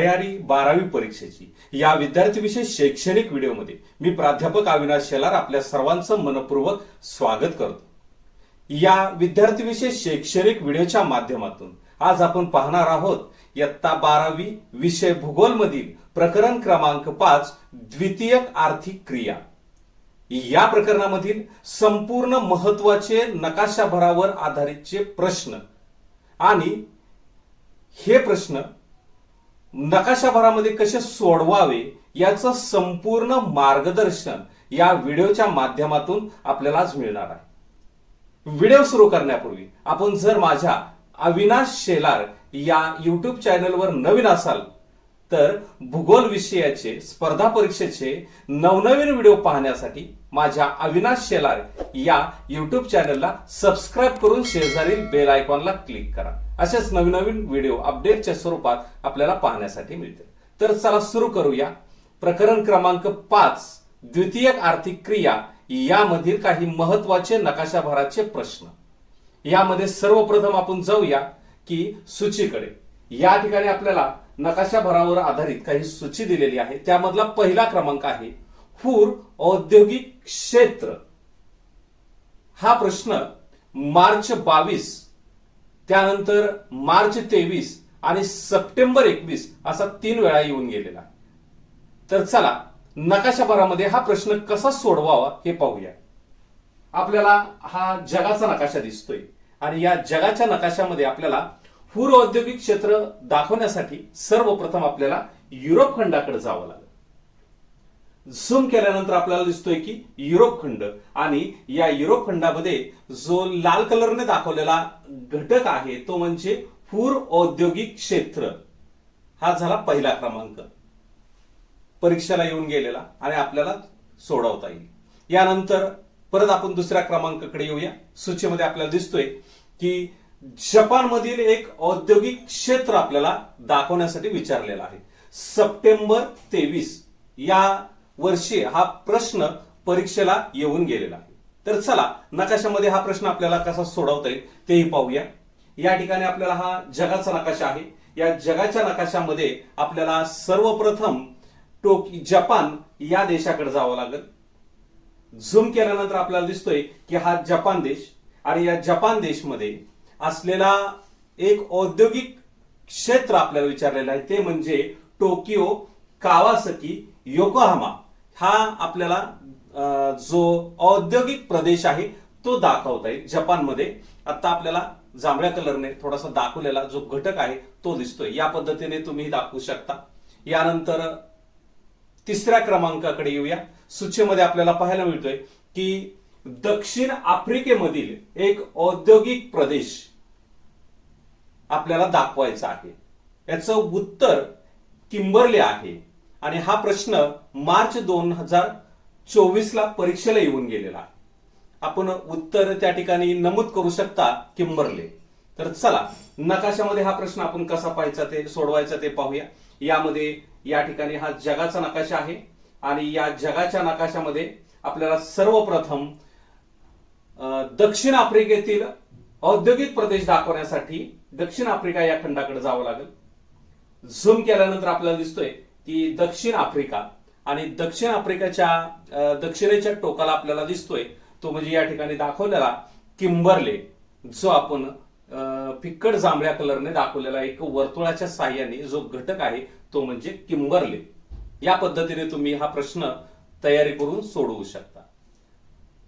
तयारी बारावी परीक्षेची. या विद्यार्थी विशेष शैक्षणिक व्हिडिओमध्ये मी प्राध्यापक अविनाश शेलार आपल्या सर्वांचं मनपूर्वक स्वागत करतो. या विद्यार्थी विषय शैक्षणिक व्हिडिओच्या माध्यमातून आज आपण पाहणार आहोत इयत्ता बारावी विषय भूगोल मधील प्रकरण क्रमांक पाच द्वितीयक आर्थिक क्रिया. या प्रकरणामधील संपूर्ण महत्त्वाचे नकाशाभरावर आधारितचे प्रश्न आणि हे प्रश्न नकाशाभरामध्ये कसे सोडवावे याचं संपूर्ण मार्गदर्शन या व्हिडिओच्या माध्यमातून आपल्याला मिळणार आहे. व्हिडिओ सुरू करण्यापूर्वी आपण जर माझ्या अविनाश शेलार या युट्यूब चॅनलवर नवीन असाल तर भूगोल विषयाचे स्पर्धा परीक्षेचे नवनवीन व्हिडिओ पाहण्यासाठी माझ्या अविनाश शेलार या युट्यूब चॅनलला सबस्क्राईब करून शेजारील बेल आयकॉनला क्लिक करा. असेच नवीन नवीन व्हिडिओ अपडेटच्या स्वरूपात आपल्याला पाहण्यासाठी मिळते तर चला सुरू करूया. प्रकरण क्रमांक पाच द्वितीयक आर्थिक क्रिया. यामधील काही महत्त्वाचे नकाशाभराचे प्रश्न. यामध्ये सर्वप्रथम आपण जाऊया की सूचीकडे. या ठिकाणी आपल्याला नकाशाभरावर आधारित काही सूची दिलेली आहे. त्यामधला पहिला क्रमांक आहे हुर औद्योगिक क्षेत्र. हा प्रश्न मार्च बावीस त्यानंतर मार्च तेवीस आणि सप्टेंबर एकवीस असा तीन वेळा येऊन गेलेला. तर चला नकाशाभरामध्ये हा प्रश्न कसा सोडवावा हे पाहूया. आपल्याला हा जगाचा नकाशा दिसतोय आणि या जगाच्या नकाशामध्ये आपल्याला हुर औद्योगिक क्षेत्र दाखवण्यासाठी सर्वप्रथम आपल्याला युरोप खंडाकडे जावं लागलं. झूम केल्यानंतर आपल्याला दिसतोय की युरोप खंड. आणि या युरोप खंडामध्ये जो लाल कलरने दाखवलेला घटक आहे तो म्हणजे पूर औद्योगिक क्षेत्र. हा झाला पहिला क्रमांक. परीक्षेला येऊन गेलेला आणि आपल्याला सोडवता येईल. यानंतर परत आपण दुसऱ्या क्रमांकाकडे येऊया. सूचीमध्ये आपल्याला दिसतोय की जपानमधील एक औद्योगिक क्षेत्र आपल्याला दाखवण्यासाठी विचारलेला आहे. सप्टेंबर तेवीस. या वर्षे हा प्रश्न परीक्षेला येऊन गेलेला आहे. तर चला नकाशामध्ये हा प्रश्न आपल्याला कसा सोडवता येईल तेही पाहूया. या ठिकाणी आपल्याला हा जगाचा नकाशा आहे. या जगाच्या नकाशामध्ये आपल्याला सर्वप्रथम टोकी जपान या देशाकडे जावं लागेल. झूम केल्यानंतर आपल्याला दिसतोय की हा जपान देश आणि या जपान देशमध्ये असलेला एक औद्योगिक क्षेत्र आपल्याला विचारलेलं आहे. ते म्हणजे टोकियो कावासकी योकोहामा. हा आपल्याला जो औद्योगिक प्रदेश आहे तो दाखवता येईल. जपानमध्ये आता आपल्याला जांभळ्या कलरने थोडासा दाखवलेला जो घटक आहे तो दिसतोय. या पद्धतीने तुम्ही दाखवू शकता. यानंतर तिसऱ्या क्रमांकाकडे येऊया. सूचीमध्ये आपल्याला पाहायला मिळतोय की दक्षिण आफ्रिकेमधील एक औद्योगिक प्रदेश आपल्याला दाखवायचा आहे. याचं उत्तर किंबर्ले आहे. आणि हा प्रश्न मार्च दोन हजार चोवीसला परीक्षेला येऊन गेलेला. आपण उत्तर त्या ठिकाणी नमूद करू शकता किंबरले. तर चला नकाशामध्ये हा प्रश्न आपण कसा पाहायचा ते सोडवायचा ते पाहूया. यामध्ये या ठिकाणी हा जगाचा नकाशा आहे आणि या जगाच्या नकाशामध्ये आपल्याला सर्वप्रथम दक्षिण आफ्रिकेतील औद्योगिक प्रदेश दाखवण्यासाठी दक्षिण आफ्रिका या खंडाकडे जावं लागेल. झूम केल्यानंतर आपल्याला दिसतोय की दक्षिण आफ्रिका. आणि दक्षिण आफ्रिकेच्या दक्षिणेच्या टोकाला आपल्याला दिसतोय तो म्हणजे या ठिकाणी दाखवलेला किंबरले जो आपण फिक्कट जांभळ्या कलरने दाखवलेला एक वर्तुळाच्या साह्याने जो घटक आहे तो म्हणजे किंबरले. या पद्धतीने तुम्ही हा प्रश्न तयारी करून सोडवू शकता.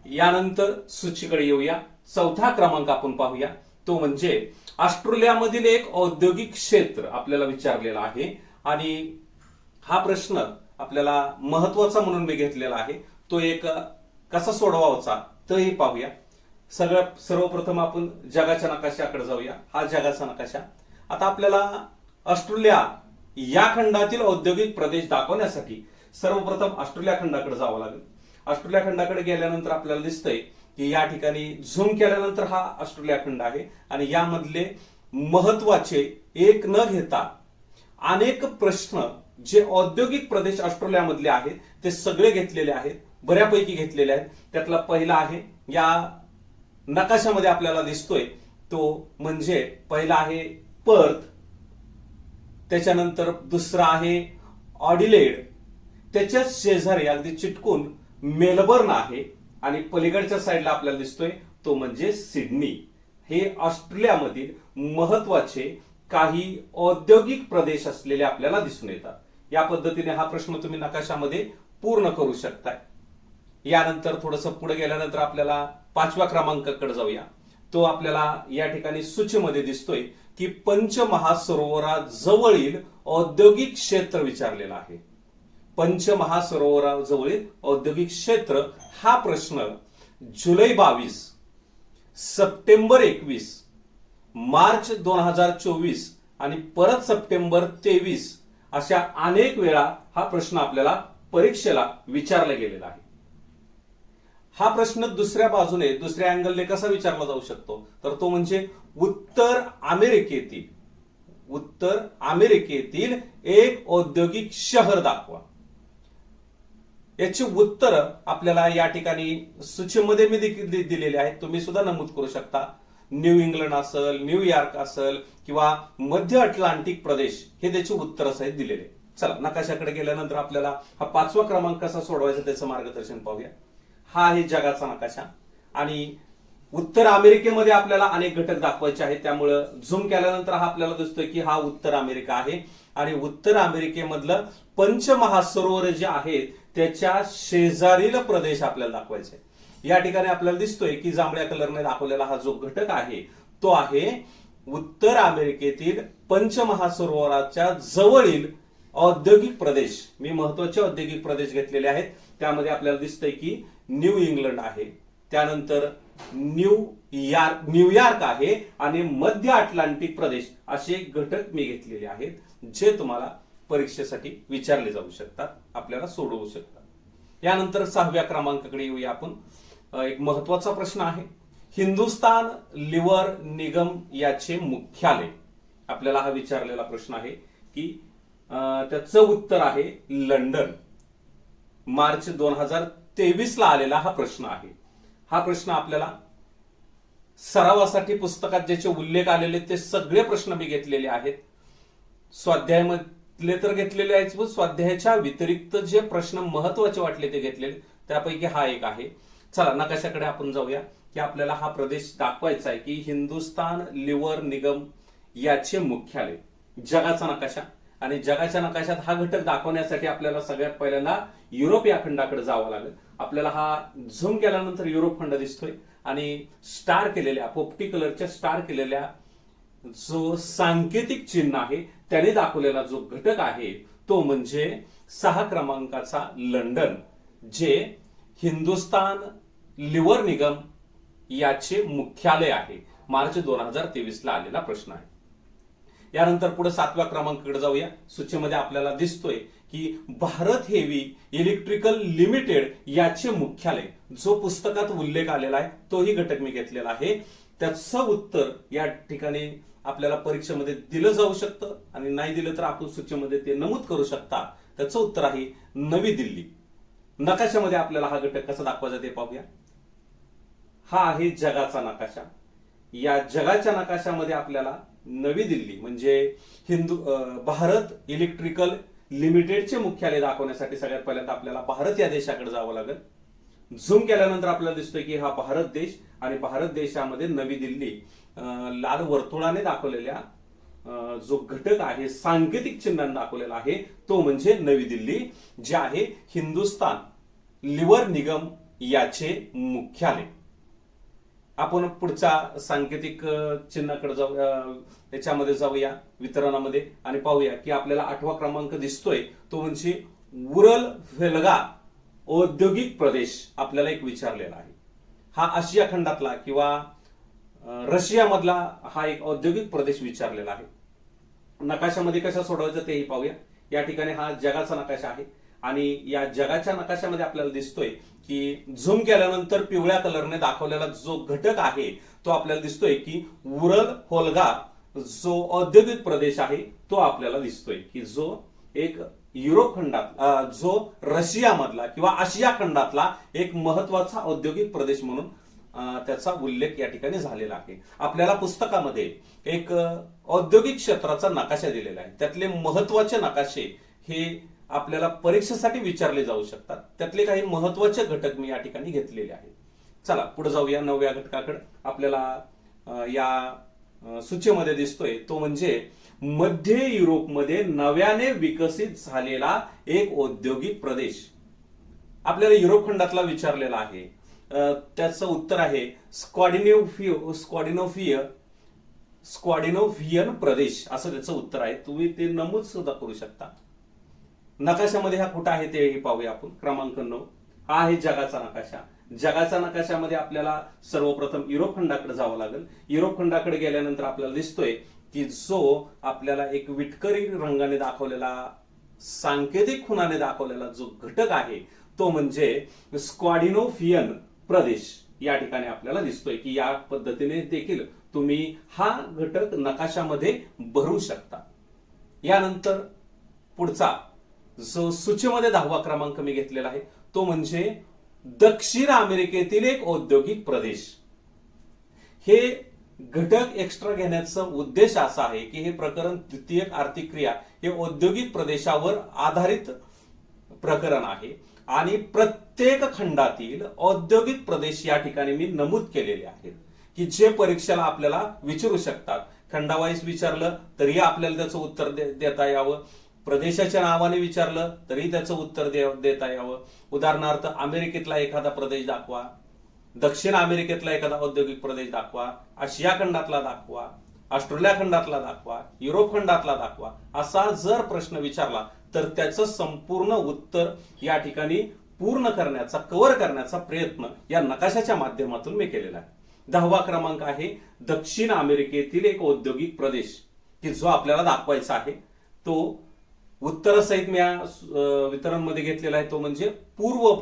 यानंतर सूचीकडे येऊया. चौथा क्रमांक आपण पाहूया. तो म्हणजे ऑस्ट्रेलियामधील एक औद्योगिक क्षेत्र आपल्याला विचारलेला आहे. आणि हा प्रश्न आपल्याला महत्त्वाचा म्हणून मी घेतलेला आहे. तो एक कसा सोडवावचा तही पाहूया. सगळं सर्वप्रथम आपण जगाच्या नकाशाकडे जाऊया. हा जगाचा नकाशा. आता आपल्याला ऑस्ट्रेलिया या खंडातील औद्योगिक प्रदेश दाखवण्यासाठी सर्वप्रथम ऑस्ट्रेलिया खंडाकडे जावं लागेल. ऑस्ट्रेलिया खंडाकडे गेल्यानंतर आपल्याला दिसतंय की या ठिकाणी झूम केल्यानंतर हा ऑस्ट्रेलिया खंड आहे आणि यामधले महत्त्वाचे एक न घेता अनेक प्रश्न जे औद्योगिक प्रदेश ऑस्ट्रेलियामधले आहेत ते सगळे घेतलेले आहेत बऱ्यापैकी घेतलेले आहेत. त्यातला पहिला आहे या नकाशामध्ये आपल्याला दिसतोय तो म्हणजे पहिला आहे पर्थ. त्याच्यानंतर दुसरा आहे ऑडिलेड. त्याच्याच शेजारी अगदी चिटकून मेलबर्न आहे आणि पलीकडच्या साईडला आपल्याला दिसतोय तो म्हणजे सिडनी. हे ऑस्ट्रेलियामधील महत्त्वाचे काही औद्योगिक प्रदेश असलेले आपल्याला दिसून येतात. या पद्धतीने हा प्रश्न तुम्ही नकाशामध्ये पूर्ण करू शकताय. यानंतर थोडस पुढे गेल्यानंतर आपल्याला पाचव्या क्रमांकाकडे जाऊया. तो आपल्याला या ठिकाणी सूचीमध्ये दिसतोय की पंचमहासरोवराजवळील औद्योगिक क्षेत्र विचारलेलं आहे. पंचमहासरोवराजवळील औद्योगिक क्षेत्र हा प्रश्न जुलै बावीस सप्टेंबर एकवीस मार्च दोन हजार चोवीस आणि परत सप्टेंबर तेवीस अशा अनेक वेळा हा प्रश्न आपल्याला परीक्षेला विचारला गेलेला आहे. हा प्रश्न दुसऱ्या बाजूने दुसऱ्या अँगलने कसा विचारला जाऊ शकतो? तर तो म्हणजे उत्तर अमेरिकेतील उत्तर अमेरिकेतील एक औद्योगिक शहर दाखवा. याची उत्तर आपल्याला या ठिकाणी सूचीमध्ये मी देखील दिलेली दिलेले आहेत. तुम्ही सुद्धा नमूद करू शकता. न्यू इंग्लंड असेल न्यूयॉर्क असेल किंवा मध्य अटलांटिक प्रदेश हे त्याचे उत्तर सहित दिलेले. चला नकाशाकडे गेल्यानंतर आपल्याला हा पाचवा क्रमांक कसा सोडवायचा त्याचं मार्गदर्शन पाहूया. हा आहे जगाचा नकाशा. आणि उत्तर अमेरिकेमध्ये आपल्याला अनेक घटक दाखवायचे आहेत. त्यामुळं झूम केल्यानंतर हा आपल्याला दिसतोय की हा उत्तर अमेरिका आहे. आणि उत्तर अमेरिकेमधलं पंचमहासरोवर जे आहेत त्याच्या शेजारील प्रदेश आपल्याला दाखवायचे या ठिकाणी आपल्याला दिसतोय की जांभळ्या कलरने दाखवलेला हा जो घटक आहे तो आहे उत्तर अमेरिकेतील पंचमहासरोवराच्या जवळील औद्योगिक प्रदेश. मी महत्त्वाचे औद्योगिक प्रदेश घेतलेले आहेत. त्यामध्ये आपल्याला दिसतंय की न्यू इंग्लंड आहे. त्यानंतर न्यू यॉर्क न्यूयॉर्क आहे आणि मध्य अटलांटिक प्रदेश असे घटक मी घेतलेले आहेत जे तुम्हाला परीक्षेसाठी विचारले जाऊ शकतात आपल्याला सोडवू शकतात. यानंतर सहाव्या क्रमांकाकडे येऊया आपण. एक महत्त्वाचा प्रश्न आहे. हिंदुस्तान लिव्हर निगम याचे मुख्यालय. आपल्याला हा विचारलेला प्रश्न आहे की त्याचं उत्तर आहे लंडन. मार्च दोन हजार तेवीस ला आलेला हा प्रश्न आहे. हा प्रश्न आपल्याला सरावासाठी पुस्तकात ज्याचे उल्लेख आलेले ते सगळे प्रश्न मी घेतलेले आहेत. स्वाध्यायामधले तर घेतलेले आहेत स्वाध्यायाच्या व्यतिरिक्त जे प्रश्न महत्त्वाचे वाटले ते घेतलेले त्यापैकी हा एक आहे. चला नकाशाकडे आपण जाऊया की आपल्याला हा प्रदेश दाखवायचा आहे की हिंदुस्तान लिव्हर निगम याचे मुख्यालय जगाचा नकाशा. आणि जगाच्या नकाशात हा घटक दाखवण्यासाठी आपल्याला सगळ्यात पहिल्यांदा युरोप या खंडाकडे जावं लागेल. आपल्याला हा झूम केल्यानंतर युरोप खंड दिसतोय. आणि स्टार केलेल्या पोपटी कलरच्या स्टार केलेल्या जो सांकेतिक चिन्ह आहे त्याने दाखवलेला जो घटक आहे तो म्हणजे सहा क्रमांकाचा लंडन जे हिंदुस्तान लिव्हर निगम याचे मुख्यालय आहे. मार्च दोन हजार तेवीस ला आलेला प्रश्न आहे. यानंतर पुढे सातव्या क्रमांकाकडे जाऊया. सूचीमध्ये आपल्याला दिसतोय की भारत हेवी इलेक्ट्रिकल लिमिटेड याचे मुख्यालय जो पुस्तकात उल्लेख आलेला आहे तोही घटक मी घेतलेला आहे. त्याचं उत्तर या ठिकाणी आपल्याला परीक्षेमध्ये दिलं जाऊ शकतं आणि नाही दिलं तर आपण सूचीमध्ये ते नमूद करू शकता. त्याचं उत्तर आहे नवी दिल्ली. नकाशामध्ये आपल्याला हा घटक कसा दाखवायचा ते पाहूया. हा आहे जगाचा नकाशा. या जगाच्या नकाशामध्ये आपल्याला नवी दिल्ली म्हणजे हिंदू भारत इलेक्ट्रिकल लिमिटेडचे मुख्यालय दाखवण्यासाठी सगळ्यात पहिल्यांदा आपल्याला भारत या देशाकडे जावं लागेल. झूम केल्यानंतर आपल्याला दिसतोय की हा भारत देश आणि भारत देशामध्ये नवी दिल्ली लाल वर्तुळाने दाखवलेल्या जो घटक आहे सांकेतिक चिन्हाने दाखवलेला आहे तो म्हणजे नवी दिल्ली जे आहे हिंदुस्तान. लिव्हर निगम याचे मुख्यालय. आपण पुढच्या सांकेतिक चिन्हाकडे जाऊ याच्यामध्ये जाऊया वितरणामध्ये आणि पाहूया की आपल्याला आठवा क्रमांक दिसतोय तो म्हणजे उरल वेलगा औद्योगिक प्रदेश आपल्याला एक विचारलेला आहे. हा आशिया खंडातला किंवा रशियामधला हा एक औद्योगिक प्रदेश विचारलेला आहे. नकाशामध्ये कशा सोडवायचं तेही पाहूया. या ठिकाणी हा जगाचा नकाशा आहे. आणि या जगाच्या नकाशामध्ये आपल्याला दिसतोय की झूम केल्यानंतर पिवळ्या कलरने दाखवलेला जो घटक आहे तो आपल्याला दिसतोय की उरल होलगा जो औद्योगिक प्रदेश आहे तो आपल्याला दिसतोय की जो एक युरोप खंडात जो रशियामधला किंवा आशिया खंडातला एक महत्त्वाचा औद्योगिक प्रदेश म्हणून त्याचा उल्लेख या ठिकाणी झालेला आहे. आपल्याला पुस्तकामध्ये एक औद्योगिक क्षेत्राचा नकाशा दिलेला आहे. त्यातले महत्त्वाचे नकाशे हे आपल्याला परीक्षेसाठी विचारले जाऊ शकतात. त्यातले काही महत्त्वाचे घटक मी या ठिकाणी घेतलेले आहेत. चला पुढे जाऊया नवव्या घटकाकडे. आपल्याला या सूचीमध्ये दिसतोय. तो म्हणजे मध्य युरोपमध्ये नव्याने विकसित झालेला एक औद्योगिक प्रदेश. आपल्याला युरोप खंडातला विचारलेला आहे. त्याचं उत्तर आहे स्क्वॉडिनोफियो स्क्वॉडिनोफिय स्क्वॉडिनोव्हियन प्रदेश. असं त्याचं उत्तर आहे. तुम्ही ते नमूद सुद्धा करू शकता. नकाशामध्ये हा कुठं आहे तेही पाहूया आपण. क्रमांक नऊ. हा आहे जगाचा नकाशा. जगाच्या नकाशामध्ये आपल्याला सर्वप्रथम युरोप खंडाकडे जावं लागेल. युरोप खंडाकडे गेल्यानंतर आपल्याला दिसतोय की जो आपल्याला एक विटकरी रंगाने दाखवलेला सांकेतिक खुणाने दाखवलेला जो घटक आहे तो म्हणजे स्क्वाडिनोफियन प्रदेश. या ठिकाणी आपल्याला दिसतोय की या पद्धतीने देखील तुम्ही हा घटक नकाशामध्ये भरू शकता. यानंतर पुढचा जो सूचीमध्ये दहावा क्रमांक मी घेतलेला आहे तो म्हणजे दक्षिण अमेरिकेतील एक औद्योगिक प्रदेश. हे घटक एक्स्ट्रा घेण्याचा उद्देश असा आहे की हे प्रकरण द्वितीयक आर्थिक क्रिया हे औद्योगिक प्रदेशावर आधारित प्रकरण आहे आणि प्रत्येक खंडातील औद्योगिक प्रदेश या ठिकाणी मी नमूद केलेले आहेत की जे परीक्षेला आपल्याला विचारू शकतात. खंडावाईज विचारलं तरी आपल्याला त्याचं उत्तर दे- देता यावं. प्रदेशाच्या नावाने विचारलं तरी त्याचं उत्तर दे- देता यावं. उदाहरणार्थ अमेरिकेतला एखादा प्रदेश दाखवा. दक्षिण अमेरिकेतला एखादा औद्योगिक प्रदेश दाखवा. आशिया खंडातला दाखवा. ऑस्ट्रेलिया खंडातला दाखवा. युरोप खंडातला दाखवा. असा जर प्रश्न विचारला तर त्याचं संपूर्ण उत्तर या ठिकाणी पूर्ण करण्याचा कव्हर करण्याचा प्रयत्न या नकाशाच्या माध्यमातून मी केलेला आहे. दहावा क्रमांक आहे दक्षिण अमेरिकेतील एक औद्योगिक प्रदेश की जो आपल्याला दाखवायचा आहे. तो उत्तरसहित मी वितरणमध्ये घेतलेला आहे तो म्हणजे पूर्व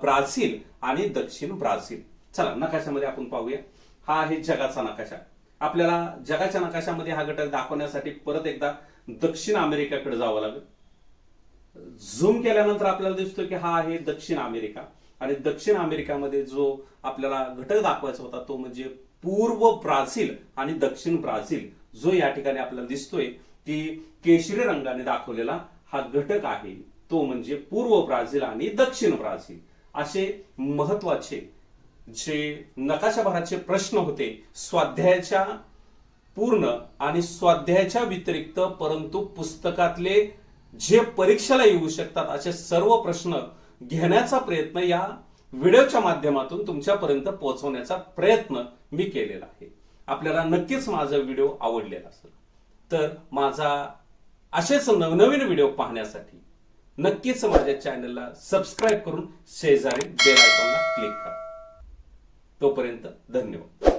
ब्राझील आणि दक्षिण ब्राझील. चला नकाशामध्ये आपण पाहूया. हा आहे जगाचा नकाशा. आपल्याला जगाच्या नकाशामध्ये हा घटक दाखवण्यासाठी परत एकदा दक्षिण अमेरिकाकडे जावं लागेल. झूम केल्यानंतर आपल्याला दिसतो की हा आहे दक्षिण अमेरिका. आणि दक्षिण अमेरिकामध्ये जो आपल्याला घटक दाखवायचा होता तो म्हणजे पूर्व ब्राझील आणि दक्षिण ब्राझील जो या ठिकाणी आपल्याला दिसतोय ती केशरी रंगाने दाखवलेला हा घटक आहे. तो म्हणजे पूर्व ब्राझील आणि दक्षिण ब्राझील. असे महत्त्वाचे जे नकाशाभराचे प्रश्न होते स्वाध्यायाच्या पूर्ण आणि स्वाध्यायाच्या व्यतिरिक्त परंतु पुस्तकातले जे परीक्षेला येऊ शकतात असे सर्व प्रश्न घेण्याचा प्रयत्न या व्हिडिओच्या माध्यमातून तुमच्यापर्यंत पोहोचवण्याचा प्रयत्न मी केलेला आहे. आपल्याला नक्कीच माझा व्हिडिओ आवडलेला असेल. तर माझा असेच नवनवीन व्हिडिओ पाहण्यासाठी नक्कीच माझ्या चॅनलला सबस्क्राईब करून शेजारी बेल आयकॉनला क्लिक करा. तोपर्यंत धन्यवाद.